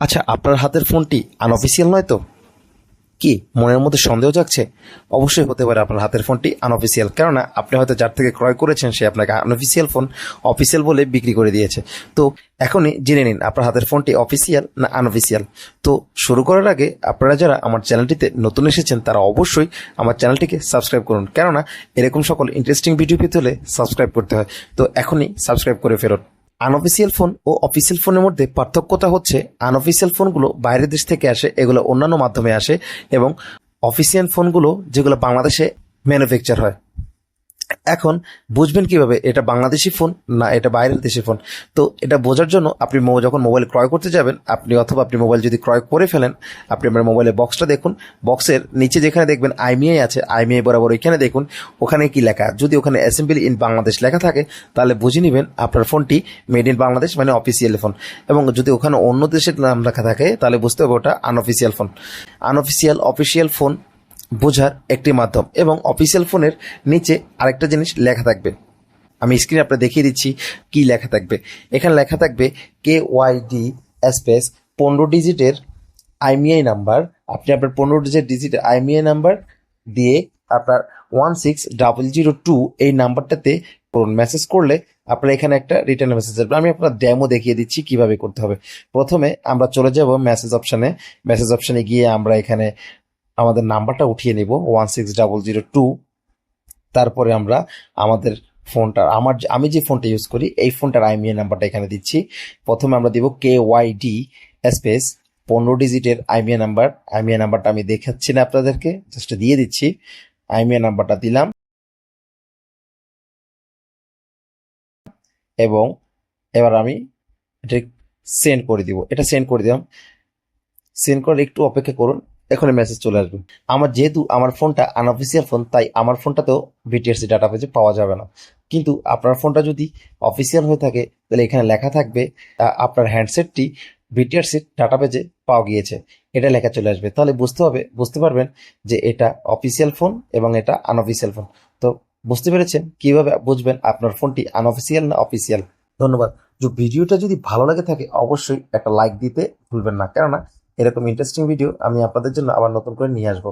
আচ্ছা আপনার হাতের ফোনটি আনঅফিসিয়াল নয় তো? কি, মনের মধ্যে সন্দেহ জাগছে? অবশ্যই হতে পারে আপনার হাতের ফোনটি আনঅফিসিয়াল কেননা, আপনি হয়তো যার থেকে ক্রয় করেছেন, সে আপনাকে আনঅফিসিয়াল ফোন অফিসিয়াল বলে বিক্রি করে দিয়েছে। তো, এখনই জেনে নিন, আপনার হাতের ফোনটি অফিসিয়াল না আনঅফিসিয়াল তো, শুরু করার আগে আপনারা যারা আমার চ্যানেলটিতে নতুন এসেছেন, তারা অবশ্যই আমার চ্যানেলটিকে সাবস্ক্রাইব করুন। কেননা, এরকম সকল ইন্টারেস্টিং ভিডিও পেতে হলে সাবস্ক্রাইব করতে হয়। তো, এখনই সাবস্ক্রাইব করে ফেরত। আনঅফিসিয়াল ফোন ও অফিসিয়াল ফোনের মধ্যে পার্থক্যতা হচ্ছে আনঅফিসিয়াল ফোনগুলো বাইরের দেশ থেকে আসে, এগুলো অন্যান্য মাধ্যমে আসে এবং অফিসিয়াল ফোনগুলো যেগুলো বাংলাদেশে ম্যানুফ্যাকচার হয়। এখন বুঝবেন কীভাবে এটা বাংলাদেশি ফোন না এটা বাইরের দেশি ফোন তো এটা বোঝার জন্য আপনি যখন মোবাইল ক্রয় করতে যাবেন, আপনি অথবা আপনি মোবাইল যদি ক্রয় করে ফেলেন, আপনি আপনার মোবাইলের বক্সটা দেখুন। বক্সের নিচে যেখানে দেখবেন আইমিআই আছে আইমিআই বরাবর এখানে দেখুন, ওখানে কি লেখা। যদি ওখানে অ্যাসেম্বলি ইন বাংলাদেশ লেখা থাকে, তাহলে বুঝে নেবেন আপনার ফোনটি মেড ইন বাংলাদেশ মানে অফিসিয়াল ফোন এবং যদি ওখানে অন্য দেশের নাম লেখা থাকে, তাহলে বুঝতে হবে ওটা unofficial phone unofficial official phone বোঝার একটি মাধ্যম এবং অফিসিয়াল ফোনের নিচে আরেকটা জিনিস লেখা থাকবে। আমি স্ক্রিনে আপনার দেখিয়ে দিচ্ছি কি লেখা থাকবে। এখানে লেখা থাকবে কে ওয়াই ডি স্পেস পনেরো ডিজিটের আইমিআই নাম্বার। আপনি আপনার পনেরো ডিজিট ডিজিটের আইমিআই নাম্বার দিয়ে আপনার one six double zero two এই নাম্বারটাতে মেসেজ করলে আপনার এখানে একটা রিটার্ন মেসেজ আসবে। আমি আপনার ড্যামো দেখিয়ে দিচ্ছি কীভাবে করতে হবে। প্রথমে আমরা চলে যাব মেসেজ অপশানে মেসেজ অপশানে গিয়ে আমরা এখানে আমাদের নাম্বারটা উঠিয়ে নিব one six double zero two তারপরে আমরা আমাদের ফোনটা, আমার আমি যে ফোনটা ইউজ করি, এই ফোনটার আইমিএ নাম্বারটা এখানে দিচ্ছি। প্রথমে আমরা দিব কে ওয়াই ডি স্পেস পনেরো ডিজিটের আইমিএ নাম্বার। আইমিএ নাম্বারটা আমি দেখাচ্ছি না আপনাদেরকে জাস্ট দিয়ে দিচ্ছি। আইমিএ নাম্বারটা দিলাম। এবং এবার আমি এটা সেন্ড করে দিব, এটা সেন্ড করে দিলাম। সেন্ড করে একটু অপেক্ষা করুন। এখনই মেসেজ চলে আসবে। আমার যেহেতু আমার ফোনটা আনঅফিসিয়াল ফোন তাই আমার ফোনটাতেও ভিটিআরসি ডাটা পেজে পাওয়া যাবে না। কিন্তু আপনার ফোনটা যদি অফিসিয়াল হয়ে থাকে, তাহলে এখানে লেখা থাকবে আপনার হ্যান্ডসেটটি ভিটিআরসি ডাটা পেজে পাওয়া গিয়েছে। এটা লেখা চলে আসবে। তাহলে বুঝতে হবে, বুঝতে পারবেন যে এটা অফিসিয়াল ফোন এবং এটা আনঅফিসিয়াল ফোন তো বুঝতে পেরেছেন? কীভাবে বুঝবেন আপনার ফোনটি আনঅফিসিয়াল না অফিসিয়াল ধন্যবাদ। ভিডিওটা যদি ভালো লাগে থাকে, অবশ্যই একটা লাইক দিতে ভুলবেন না। কেননা এরকম ইন্টারেস্টিং ভিডিও আমি আপনাদের জন্য আবার নতুন করে নিয়ে আসব।